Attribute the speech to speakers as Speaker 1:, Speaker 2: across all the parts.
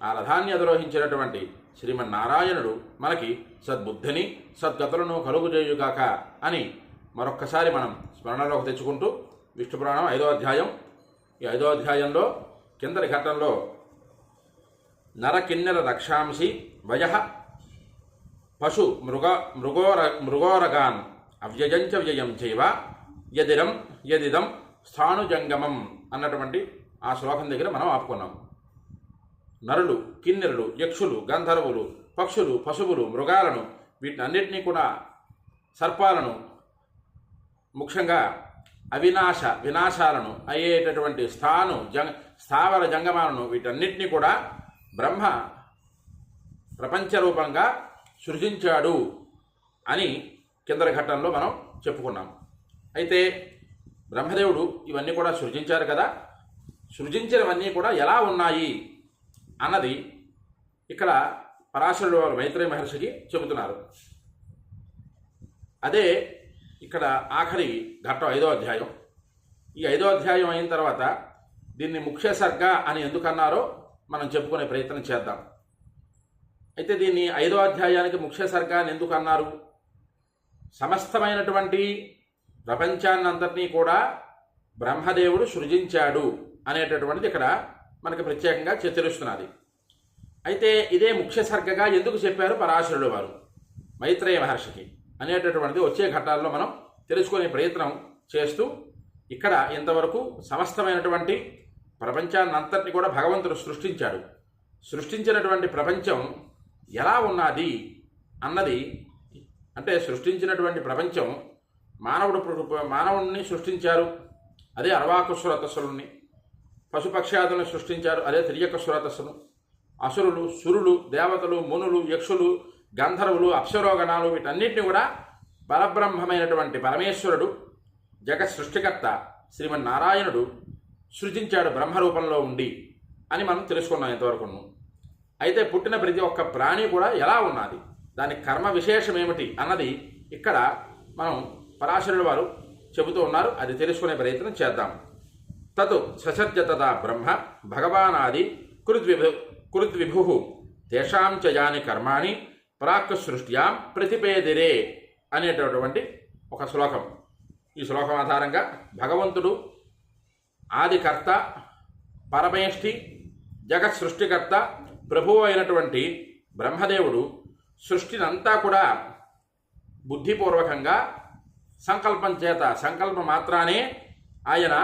Speaker 1: ఆ రథాన్ని అధిరోహించినటువంటి శ్రీమన్నారాయణుడు మనకి సద్బుద్ధిని సద్గతులను కలుగుజేయుగాక అని మరొక్కసారి మనం స్మరణలోకి తెచ్చుకుంటూ విష్ణు పురాణం ఐదో అధ్యాయం ఈ ఐదో అధ్యాయంలో కిందటి ఘట్టంలో నరకిన్నెర రక్షాంసి వయ పశు మృగ మృగోర మృగోరగాన్ అవ్యయంచ వ్యయం చైవ యదిరం యదిదం స్థాణుజంగమం అన్నటువంటి ఆ శ్లోకం దగ్గర మనం ఆపుకున్నాం. నరులు కిన్నెరులు యక్షులు గంధర్వులు పక్షులు పశువులు మృగాలను వీటినన్నిటినీ కూడా సర్పాలను ముఖ్యంగా అవినాశ వినాశాలను అయ్యేటటువంటి స్థాను జంగ స్థావర జంగమాలను వీటన్నిటినీ కూడా బ్రహ్మ ప్రపంచ రూపంగా సృజించాడు అని కిందరి ఘట్టంలో మనం చెప్పుకున్నాం. అయితే బ్రహ్మదేవుడు ఇవన్నీ కూడా సృజించారు కదా. సృజించినవన్నీ కూడా ఎలా ఉన్నాయి? అన్నది ఇక్కడ పరాశరుడు వారు మైత్రేయ మహర్షికి చెబుతున్నారు. అదే ఇక్కడ ఆఖరి ఘట్టం ఐదో అధ్యాయం. ఈ ఐదో అధ్యాయం అయిన తర్వాత దీన్ని ముఖ్య సర్గ అని ఎందుకన్నారో మనం చెప్పుకునే ప్రయత్నం చేద్దాం. అయితే దీన్ని ఐదో అధ్యాయానికి ముఖ్య సర్గ అని ఎందుకు అన్నారు సమస్తమైనటువంటి ప్రపంచాన్నంతటినీ కూడా బ్రహ్మదేవుడు సృజించాడు అనేటటువంటిది ఇక్కడ మనకి ప్రత్యేకంగా చె- తెలుస్తున్నది అయితే ఇదే ముఖ్య సర్గగా ఎందుకు చెప్పారు పరాశరుడు వారు? మైత్రేయ మహర్షికి అనేటటువంటిది వచ్చే ఘట్టాల్లో మనం తెలుసుకునే ప్రయత్నం చేస్తూ ఇక్కడ ఇంతవరకు సమస్తమైనటువంటి ప్రపంచాన్నంతటిని కూడా భగవంతుడు సృష్టించాడు. సృష్టించినటువంటి ప్రపంచం ఎలా ఉన్నది అన్నది అంటే సృష్టించినటువంటి ప్రపంచం మానవుడు పురు- మానవుడిని సృష్టించారు. అదే అర్వాకుస్వరతస్సులని పశుపక్ష్యాదులను సృష్టించారు. అదే తిరియకస్వరతస్సును అసురులు సురులు దేవతలు మునులు యక్షులు గంధర్వులు అప్సరోగణాలు వీటన్నిటిని కూడా పరబ్రహ్మమైనటువంటి పరమేశ్వరుడు జగత్ సృష్టికర్త శ్రీమన్నారాయణుడు సృజించాడు బ్రహ్మరూపంలో ఉండి అని మనం తెలుసుకున్నాం ఇంతవరకును. అయితే పుట్టిన ప్రతి ఒక్క ప్రాణి కూడా ఎలా ఉన్నది? దాని కర్మ విశేషం ఏమిటి అన్నది ఇక్కడ మనం పరాశరుడు వారు చెబుతూ ఉన్నారు. అది తెలుసుకునే ప్రయత్నం చేద్దాం. తత్ ససర్జతదా బ్రహ్మ భగవానాది కృద్విభు కృద్విభు తేషాం చ యాని కర్మాణి ప్రాక్ సృష్ట్యాం ప్రతిపేదిరే అనేటటువంటి ఒక శ్లోకం. ఈ శ్లోకం ఆధారంగా భగవంతుడు ఆదికర్త పరమేష్ఠి జగత్ సృష్టికర్త ప్రభువు అయినటువంటి బ్రహ్మదేవుడు సృష్టినంతా కూడా బుద్ధిపూర్వకంగా సంకల్పం చేత సంకల్ప మాత్రానే ఆయన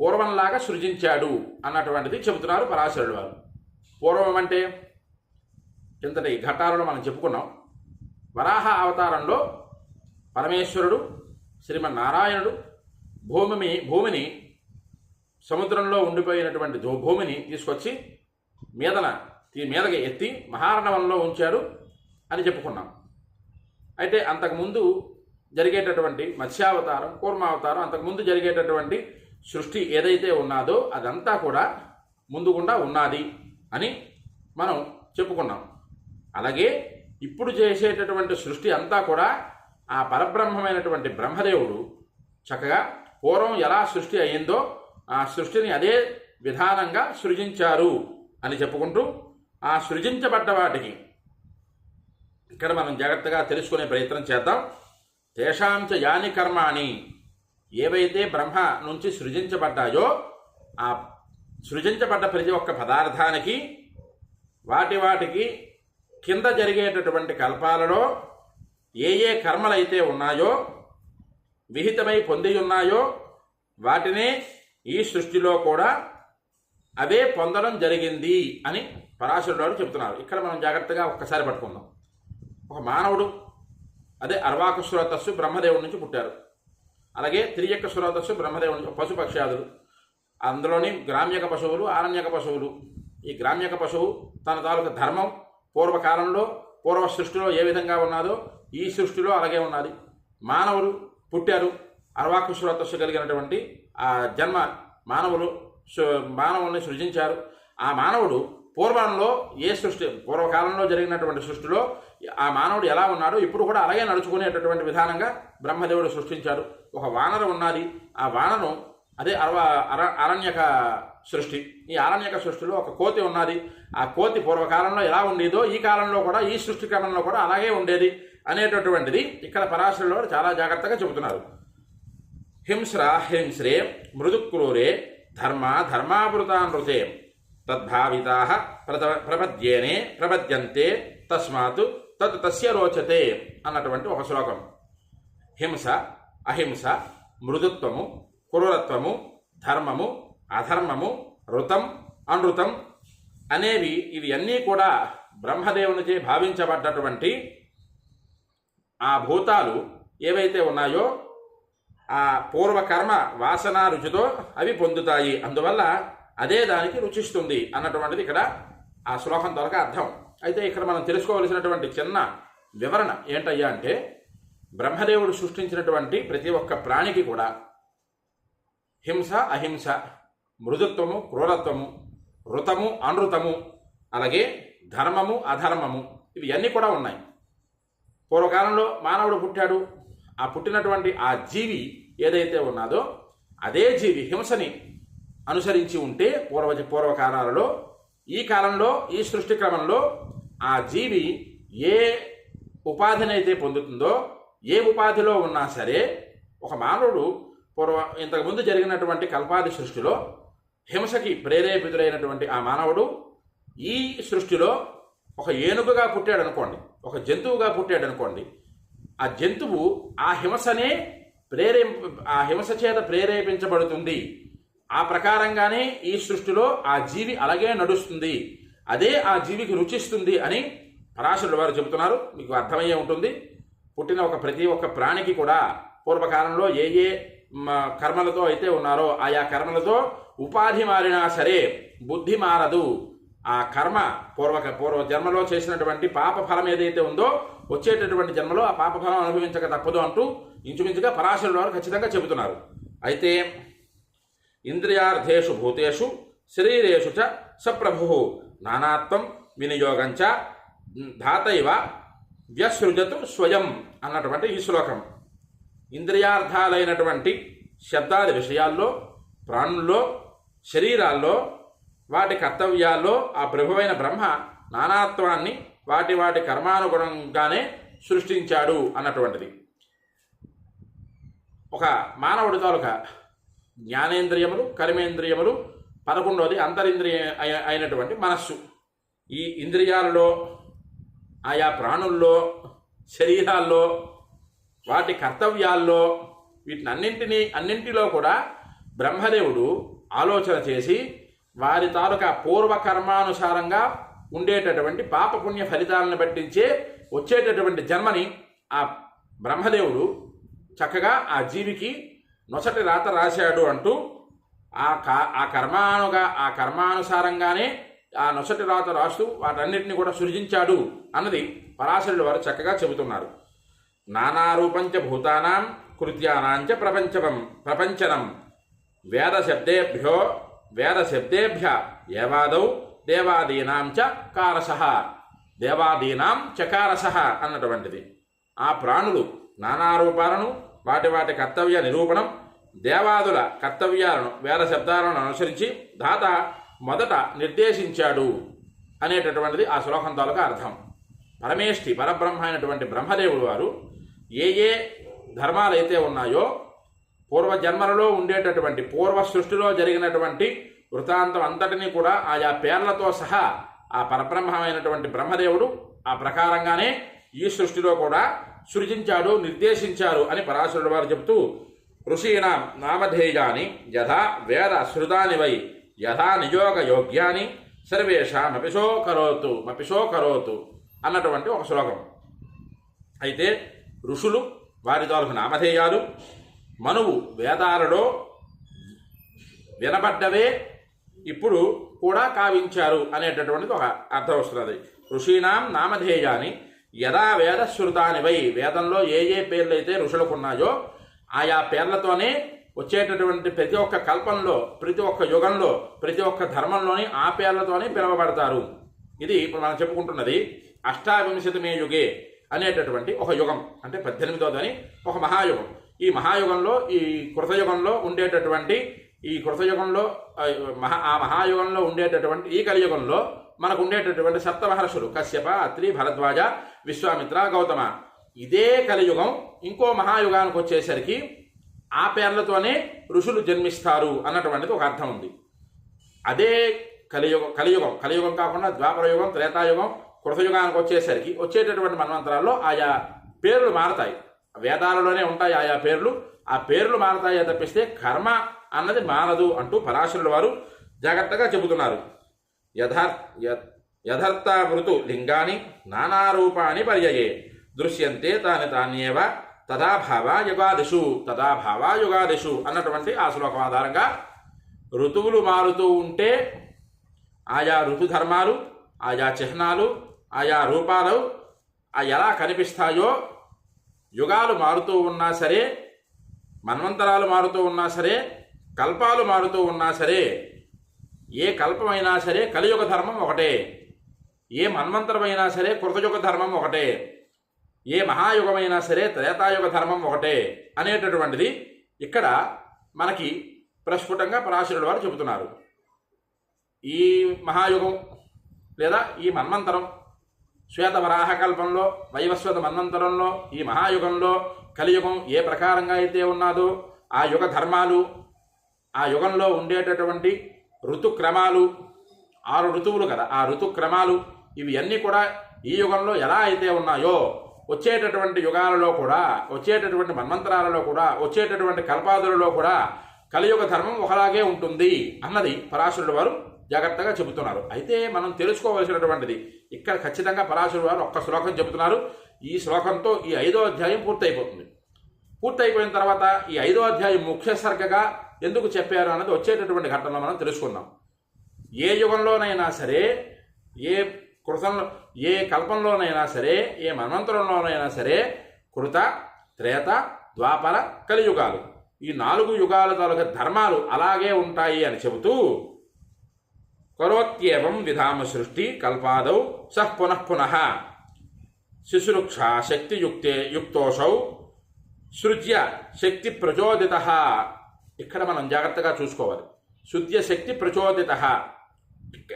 Speaker 1: పూర్వంలాగా సృజించాడు అన్నటువంటిది చెబుతున్నారు పరాశరుడు వారు. పూర్వం అంటే కిందటి ఘట్టాలను మనం చెప్పుకున్నాం. వరాహ అవతారంలో పరమేశ్వరుడు శ్రీమన్నారాయణుడు భూమి భూమిని సముద్రంలో ఉండిపోయినటువంటి భూమిని తీసుకొచ్చి మీదన మీదగా మీదకి ఎత్తి మహారణవంలో ఉంచాడు అని చెప్పుకున్నాం. అయితే అంతకుముందు జరిగేటటువంటి మత్స్యావతారం కూర్మావతారం అంతకుముందు జరిగేటటువంటి సృష్టి ఏదైతే ఉన్నదో అదంతా కూడా ముందుగుండా ఉన్నది అని మనం చెప్పుకున్నాం. అలాగే ఇప్పుడు చేసేటటువంటి సృష్టి అంతా కూడా ఆ పరబ్రహ్మమైనటువంటి బ్రహ్మదేవుడు చక్కగా పూర్వం ఎలా సృష్టి అయ్యిందో ఆ సృష్టిని అదే విధానంగా సృజించారు అని చెప్పుకుంటూ ఆ సృజించబడ్డ వాటికి ఇక్కడ మనం జాగ్రత్తగా తెలుసుకునే ప్రయత్నం చేద్దాం. తేషాంచ యాని కర్మాణి. ఏవైతే బ్రహ్మ నుంచి సృజించబడ్డాయో ఆ సృజించబడ్డ ప్రతి ఒక్క పదార్థానికి వాటి వాటికి కింద జరిగేటటువంటి కల్పాలలో ఏ ఏ కర్మలైతే ఉన్నాయో విహితమై పొంది ఉన్నాయో వాటినే ఈ సృష్టిలో కూడా అవే పొందడం జరిగింది అని పరాశరుడు చెబుతున్నారు. ఇక్కడ మనం జాగ్రత్తగా ఒక్కసారి పట్టుకుందాం. ఒక మానవుడు అదే అర్వాకుశ్రోతస్సు బ్రహ్మదేవుడి నుంచి పుట్టారు. అలాగే తిరియక్క శ్రోతస్సు బ్రహ్మదేవుని పశుపక్ష్యాదులు. అందులోని గ్రామ్యక పశువులు ఆరణ్యక పశువులు. ఈ గ్రామ్యక పశువు తన తాలూకు ధర్మం పూర్వకాలంలో పూర్వ సృష్టిలో ఏ విధంగా ఉన్నదో ఈ సృష్టిలో అలాగే ఉన్నది. మానవులు పుట్టారు. అర్వాకు శ్రోతస్సు కలిగినటువంటి ఆ జన్మ మానవులు మానవుల్ని సృజించారు. ఆ మానవుడు పూర్వంలో ఏ సృష్టి పూర్వకాలంలో జరిగినటువంటి సృష్టిలో ఆ మానవుడు ఎలా ఉన్నాడో ఇప్పుడు కూడా అలాగే నడుచుకునేటటువంటి విధానంగా బ్రహ్మదేవుడు సృష్టించాడు ఒక వానరం ఉన్నది. ఆ వానరం అదే అరవ అర అరణ్యక సృష్టి. ఈ అరణ్యక సృష్టిలో ఒక కోతి ఉన్నది. ఆ కోతి పూర్వకాలంలో ఎలా ఉండేదో ఈ కాలంలో కూడా ఈ సృష్టి క్రమంలో కూడా అలాగే ఉండేది అనేటటువంటిది ఇక్కడ పరాశరులో చాలా జాగ్రత్తగా చెబుతున్నారు. హింస్ర హింస్రే మృదుక్రూరే ధర్మ ధర్మావృతానృతే తద్భావితా ప్రత ప్రపద్యేనే ప్రపద్యంతే తస్మాత్ తత్ తస్య రోచతే అన్నటువంటి ఒక శ్లోకం. హింస అహింస మృదుత్వము క్రూరత్వము ధర్మము అధర్మము ఋతం అనృతం అనేవి ఇవి అన్నీ కూడా బ్రహ్మదేవునిచే భావించబడ్డటువంటి ఆ భూతాలు ఏవైతే ఉన్నాయో ఆ పూర్వకర్మ వాసన రుచితో అవి పొందుతాయి. అందువల్ల అదే దానికి రుచిస్తుంది అన్నటువంటిది ఇక్కడ ఆ శ్లోకం తొలక అర్థం. అయితే ఇక్కడ మనం తెలుసుకోవలసినటువంటి చిన్న వివరణ ఏంటయ్యా అంటే బ్రహ్మదేవుడు సృష్టించినటువంటి ప్రతి ఒక్క ప్రాణికి కూడా హింస అహింస మృదుత్వము క్రూరత్వము ఋతము అనృతము అలాగే ధర్మము అధర్మము ఇవి అన్నీ కూడా ఉన్నాయి. పూర్వకాలంలో మానవుడు పుట్టాడు. ఆ పుట్టినటువంటి ఆ జీవి ఏదైతే ఉన్నదో అదే జీవి హింసని అనుసరించి ఉంటే పూర్వ పూర్వకాలాలలో ఈ కాలంలో ఈ సృష్టి క్రమంలో ఆ జీవి ఏ ఉపాధినైతే పొందుతుందో ఏ ఉపాధిలో ఉన్నా సరే ఒక మానవుడు పూర్వ ఇంతకుముందు జరిగినటువంటి కల్పాది సృష్టిలో హింసకి ప్రేరేపితుడైనటువంటి ఆ మానవుడు ఈ సృష్టిలో ఒక ఏనుగుగా పుట్టాడు అనుకోండి ఒక జంతువుగా పుట్టాడు అనుకోండి ఆ జంతువు ఆ హింసనే ప్రేరేప ఆ హింస చేత ప్రేరేపించబడుతుంది. ఆ ప్రకారంగానే ఈ సృష్టిలో ఆ జీవి అలాగే నడుస్తుంది. అదే ఆ జీవికి రుచిస్తుంది అని పరాశరుడు వారు చెబుతున్నారు. మీకు అర్థమయ్యే ఉంటుంది. పుట్టిన ఒక ప్రతి ఒక్క ప్రాణికి కూడా పూర్వకాలంలో ఏ ఏ కర్మలతో అయితే ఉన్నారో ఆయా కర్మలతో ఉపాధి మారినా సరే బుద్ధి మారదు. ఆ కర్మ పూర్వక పూర్వ జన్మలో చేసినటువంటి పాప ఫలం ఏదైతే ఉందో వచ్చేటటువంటి జన్మలో ఆ పాప ఫలం అనుభవించక తప్పదు అంటూ ఇంచుమించుగా పరాశరుల వారు ఖచ్చితంగా చెబుతున్నారు. అయితే ఇంద్రియార్థేషు భూతేషు శరీరేషు చ సప్రభు నానాత్వం వినియోగంచ ధాతైవ వ్యసృజతు స్వయం అన్నటువంటి ఈ శ్లోకం. ఇంద్రియార్థాలైనటువంటి శబ్దాది విషయాల్లో ప్రాణుల్లో శరీరాల్లో వాటి కర్తవ్యాల్లో ఆ ప్రభువైన బ్రహ్మ నానాత్వాన్ని వాటి వాటి కర్మానుగుణంగానే సృష్టించాడు అన్నటువంటిది. ఒక మానవుడి తాలూకా జ్ఞానేంద్రియములు కర్మేంద్రియములు పదకొండవది అంతరింద్రియ అయినటువంటి మనస్సు. ఈ ఇంద్రియాలలో ఆయా ప్రాణుల్లో శరీరాల్లో వాటి కర్తవ్యాల్లో వీటినన్నింటినీ అన్నింటిలో కూడా బ్రహ్మదేవుడు ఆలోచన చేసి వారి తాలూకా పూర్వకర్మానుసారంగా ఉండేటటువంటి పాపపుణ్య ఫలితాలను పట్టించే వచ్చేటటువంటి జన్మని ఆ బ్రహ్మదేవుడు చక్కగా ఆ జీవికి నొసటి రాత రాశాడు అంటూ ఆ కా ఆ కర్మానుగా ఆ కర్మానుసారంగానే ఆ నొసటి రాత రాస్తూ వాటన్నిటిని కూడా సృజించాడు అన్నది పరాశరుడు వారు చక్కగా చెబుతున్నారు. నానారూపంచ భూతానాం కృత్యానాంచ ప్రపంచం ప్రపంచనం. వేద శబ్దేభ్యో వేద శబ్దేభ్య ఏవాదౌ దేవాదీనాం చ కారస. దేవాదీనాం చకారస అన్నటువంటిది. ఆ ప్రాణులు నానారూపాలను వాటి వాటి కర్తవ్య నిరూపణం దేవాదుల కర్తవ్యాలను వేద శబ్దాలను అనుసరించి దాత మొదట నిర్దేశించాడు అనేటటువంటిది ఆ శ్లోకం తాలూకా అర్థం. పరమేష్ఠి పరబ్రహ్మ అయినటువంటి బ్రహ్మదేవుడు వారు ఏ ఏ ధర్మాలైతే ఉన్నాయో పూర్వ జన్మలలో ఉండేటటువంటి పూర్వ సృష్టిలో జరిగినటువంటి వృత్తాంతం అంతటినీ కూడా ఆయా పేర్లతో సహా ఆ పరబ్రహ్మమైనటువంటి బ్రహ్మదేవుడు ఆ ప్రకారంగానే ఈ సృష్టిలో కూడా సృజించాడు నిర్దేశించారు అని పరాశరుడు వారు చెబుతూ ఋషీణ నామధేయాన్ని యథా వేద శృతాని వై యథా నియోగ యోగ్యాని సర్వేషామపిశో కరోతు మపిశో కరోతు అన్నటువంటి ఒక శ్లోకం. అయితే ఋషులు వారి తాలూకు నామధేయాలు మనువు వేదాలలో వినబడ్డవే ఇప్పుడు కూడా కావించారు అనేటటువంటిది ఒక అర్థం వస్తున్నది. ఋషీణాం నామధేయాన్ని యదా వేదశ్రుతానివై వై వేదంలో ఏ ఏ పేర్లు అయితే ఋషులకు ఉన్నాయో ఆయా పేర్లతోనే వచ్చేటటువంటి ప్రతి ఒక్క కల్పంలో ప్రతి ఒక్క యుగంలో ప్రతి ఒక్క ధర్మంలోని ఆ పేర్లతోనే పిలువబడతారు. ఇది ఇప్పుడు మనం చెప్పుకుంటున్నది అష్టావింశతిమే యుగే అనేటటువంటి ఒక యుగం అంటే పద్దెనిమిదోదని ఒక మహాయుగం. ఈ మహాయుగంలో ఈ కృతయుగంలో ఉండేటటువంటి ఈ కృతయుగంలో మహా ఆ మహాయుగంలో ఉండేటటువంటి ఈ కలియుగంలో మనకు ఉండేటటువంటి సప్త మహర్షులు కశ్యప అత్రి భరద్వాజ విశ్వామిత్ర గౌతమ. ఇదే కలియుగం ఇంకో మహాయుగానికి వచ్చేసరికి ఆ పేర్లతోనే ఋషులు జన్మిస్తారు అన్నటువంటిది ఒక అర్థం ఉంది. అదే కలియుగం కలియుగం కలియుగం కాకుండా ద్వాపరయుగం త్రేతాయుగం కృతయుగానికి వచ్చేసరికి వచ్చేటటువంటి మన్వంతరాల్లో ఆయా పేర్లు మారతాయి. వేదాలలోనే ఉంటాయి ఆయా పేర్లు. ఆ పేర్లు మారతాయే తప్పిస్తే కర్మ అన్నది మారదు అంటూ పరాశరుల వారు జాగ్రత్తగా చెబుతున్నారు. యథార్ యథార్థ మృతు లింగాని నానారూపాన్ని పర్యయే. దృశ్యంతే తాని తాన్యేవ తదాభావ యుగాదిషు తదాభావ యుగాదిషు అన్నటువంటి ఆ శ్లోకం ఆధారంగా ఋతువులు మారుతూ ఉంటే ఆయా ఋతుధర్మాలు ఆయా చిహ్నాలు ఆయా రూపాలు ఎలా కనిపిస్తాయో యుగాలు మారుతూ ఉన్నా సరే మన్వంతరాలు మారుతూ ఉన్నా సరే కల్పాలు మారుతూ ఉన్నా సరే ఏ కల్పమైనా సరే కలియుగ ధర్మం ఒకటే ఏ మన్వంతరమైనా సరే కృతయుగ ధర్మం ఒకటే. ఏ మహాయుగమైనా సరే త్రేతాయుగ ధర్మం ఒకటే అనేటటువంటిది ఇక్కడ మనకి ప్రస్ఫుటంగా పరాశరుడు వారు చెబుతున్నారు. ఈ మహాయుగం లేదా ఈ మన్వంతరం శ్వేత వరాహకల్పంలో వైవస్వత మన్వంతరంలో ఈ మహాయుగంలో కలియుగం ఏ ప్రకారంగా అయితే ఉన్నదో ఆ యుగ ధర్మాలు ఆ యుగంలో ఉండేటటువంటి ఋతుక్రమాలు ఆరు ఋతువులు కదా ఆ ఋతుక్రమాలు ఇవి అన్నీ కూడా ఈ యుగంలో ఎలా అయితే ఉన్నాయో వచ్చేటటువంటి యుగాలలో కూడా వచ్చేటటువంటి మన్మంతరాలలో కూడా వచ్చేటటువంటి కల్పాదులలో కూడా కలియుగ ధర్మం ఒకలాగే ఉంటుంది అన్నది పరాశరుడు వారు జాగ్రత్తగా చెబుతున్నారు. అయితే మనం తెలుసుకోవలసినటువంటిది ఇక్కడ ఖచ్చితంగా పరాశరుడు వారు ఒక్క శ్లోకం చెబుతున్నారు. ఈ శ్లోకంతో ఈ ఐదో అధ్యాయం పూర్తయిపోతుంది. పూర్తయిపోయిన తర్వాత ఈ ఐదో అధ్యాయం ముఖ్య సర్గగా ఎందుకు చెప్పారు అన్నది వచ్చేటటువంటి ఘట్టంలో మనం తెలుసుకుందాం. ఏ యుగంలోనైనా సరే ఏ కృతంలో ఏ కల్పంలోనైనా సరే ఏ మన్వంతరంలోనైనా సరే కృత త్రేత ద్వాపర కలియుగాలు. ఈ నాలుగు యుగాల తాలూకా ధర్మాలు అలాగే ఉంటాయి అని చెబుతూ కరోత్యేవం విధామ సృష్టి కల్పాదౌ సహ్ పునః పునః. శిశురుక్ష శక్తియుక్తే యుక్తోషౌ సృజ్య శక్తి ప్రచోదిత. ఇక్కడ మనం జాగ్రత్తగా చూసుకోవాలి. శుద్ధ్య శక్తి ప్రచోదిత.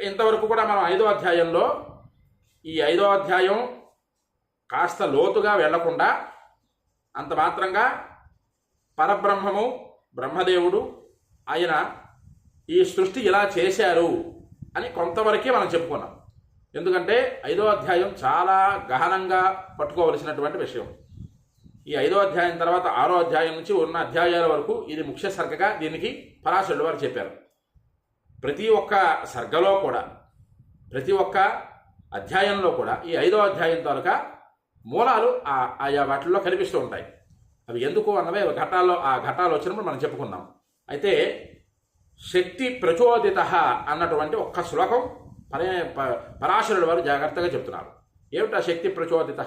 Speaker 1: ఇంతవరకు కూడా మనం ఐదో అధ్యాయంలో ఈ ఐదో అధ్యాయం కాస్త లోతుగా వెళ్ళకుండా అంత మాత్రంగా పరబ్రహ్మము బ్రహ్మదేవుడు ఆయన ఈ సృష్టి ఇలా చేశారు అని కొంతవరకే మనం చెప్పుకున్నాం. ఎందుకంటే ఐదో అధ్యాయం చాలా గహనంగా పట్టుకోవలసినటువంటి విషయం. ఈ ఐదో అధ్యాయం తర్వాత ఆరో అధ్యాయం నుంచి ఉన్న అధ్యాయాల వరకు ఇది ముఖ్య సర్గగా దీనికి పరాశరుడు వారు చెప్పారు. ప్రతి ఒక్క సర్గలో కూడా ప్రతి ఒక్క అధ్యాయంలో కూడా ఈ ఐదో అధ్యాయం తాలూకా మూలాలు ఆయా వాటిల్లో కనిపిస్తూ ఉంటాయి. అవి ఎందుకు అన్నవే ఘటాల్లో ఆ ఘటాలు వచ్చినప్పుడు మనం చెప్పుకుందాం. అయితే శక్తి ప్రచోదిత అన్నటువంటి ఒక్క శ్లోకం పరే ప- పరాశరుడు వారు జాగ్రత్తగా చెప్తున్నారు. ఏమిటి ఆ శక్తి ప్రచోదిత?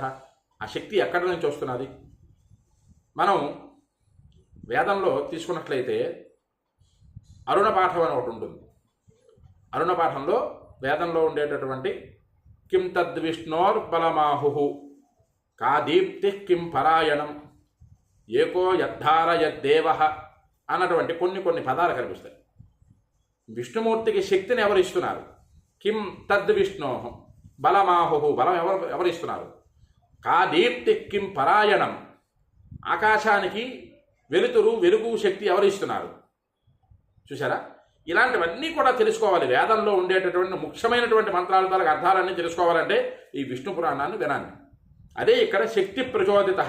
Speaker 1: ఆ శక్తి ఎక్కడి నుంచి వస్తున్నది? మనం వేదంలో తీసుకున్నట్లయితే అరుణ పాఠం అని ఒకటి ఉంటుంది. అరుణ పాఠంలో వేదంలో ఉండేటటువంటి కిం తద్విష్ణోర్బలమాహు కా దీప్తి కిం పరాయణం ఏకో యద్ధారయద్దేవ అన్నటువంటి కొన్ని కొన్ని పదాలు కనిపిస్తాయి. విష్ణుమూర్తికి శక్తిని ఎవరు ఇస్తున్నారు? కిం తద్ బలమాహు? బలం ఎవరు ఎవరు ఇస్తున్నారు? కా దీప్తి కిం పరాయణం? ఆకాశానికి వెలుతురు వెలుగు శక్తి ఎవరు ఇస్తున్నారు? చూసారా ఇలాంటివన్నీ కూడా తెలుసుకోవాలి. వేదంలో ఉండేటటువంటి ముఖ్యమైనటువంటి మంత్రాల తాలూకు అర్థాలన్నీ తెలుసుకోవాలంటే ఈ విష్ణు పురాణాన్ని వినాలి అదే ఇక్కడ శక్తి ప్రచోదిత.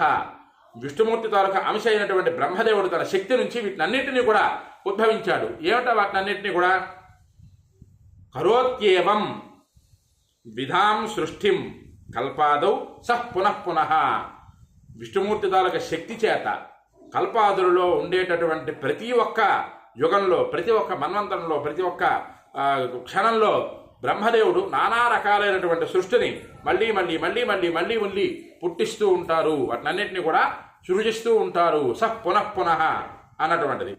Speaker 1: విష్ణుమూర్తి తాలూకా అంశ అయినటువంటి బ్రహ్మదేవుడు తన శక్తి నుంచి వీటినన్నింటినీ కూడా ఉద్భవించాడు. ఏమిటో వాటినన్నింటినీ కూడా? కరోత్యేవం విధాం సృష్టిం కల్పాదౌ సహ్ పునః పునః. విష్ణుమూర్తి తాలూకా శక్తి చేత కల్పాదులలో ఉండేటటువంటి ప్రతి ఒక్క యుగంలో ప్రతి ఒక్క మన్వంతరంలో ప్రతి ఒక్క క్షణంలో బ్రహ్మదేవుడు నానా రకాలైనటువంటి సృష్టిని మళ్ళీ మళ్ళీ మళ్ళీ మళ్ళీ మళ్ళీ మళ్ళీ పుట్టిస్తూ ఉంటారు. వాటినన్నింటినీ కూడా సృజిస్తూ ఉంటారు. స పునః పునః అన్నటువంటిది.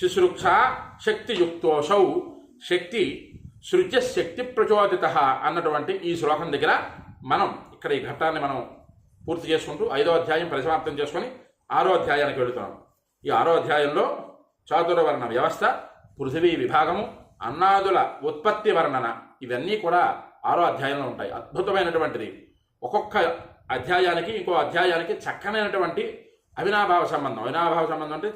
Speaker 1: శుశ్రూక్ష శక్తియుక్తోషౌ శక్తి సృజ్య శక్తి ప్రచోదిత అన్నటువంటి ఈ శ్లోకం దగ్గర మనం ఇక్కడ ఈ ఘట్టాన్ని మనం పూర్తి చేసుకుంటూ ఐదో అధ్యాయం పరిసమాప్తం చేసుకొని ఆరో అధ్యాయానికి వెళుతున్నాం. ఈ ఆరో అధ్యాయంలో చాతుర్వర్ణ వ్యవస్థ పృథివీ విభాగము అన్నాదుల ఉత్పత్తి వర్ణన ఇవన్నీ కూడా ఆరో అధ్యాయంలో ఉంటాయి. అద్భుతమైనటువంటిది. ఒక్కొక్క అధ్యాయానికి ఇంకో అధ్యాయానికి చక్కనైనటువంటి అవినాభావ సంబంధం. అవినాభావ సంబంధం అంటే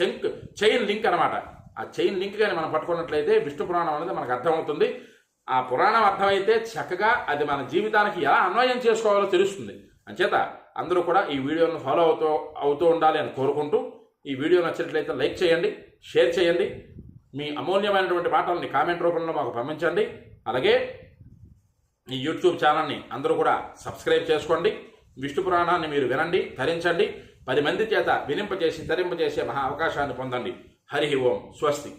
Speaker 1: చెంక్ చైన్ లింక్ అనమాట. ఆ చైన్ లింక్ కానీ మనం పట్టుకున్నట్లయితే విష్ణు పురాణం అనేది మనకు అర్థమవుతుంది. ఆ పురాణం అర్థమైతే చక్కగా అది మన జీవితానికి ఎలా అన్వయం చేసుకోవాలో తెలుస్తుంది. అంచేత అందరూ కూడా ఈ వీడియోను ఫాలో అవుతూ అవుతూ ఉండాలి అని కోరుకుంటూ ఈ వీడియో నచ్చినట్లయితే లైక్ చేయండి షేర్ చేయండి. మీ అమూల్యమైనటువంటి మాటల్ని కామెంట్ రూపంలో మాకు పంపించండి. అలాగే ఈ యూట్యూబ్ ఛానల్ని అందరూ కూడా సబ్స్క్రైబ్ చేసుకోండి. విష్ణు పురాణాన్ని మీరు వినండి ధరించండి. పది మంది చేత వినింపచేసి ధరింపజేసే మహా అవకాశాన్ని పొందండి. హరి ఓం స్వస్తి.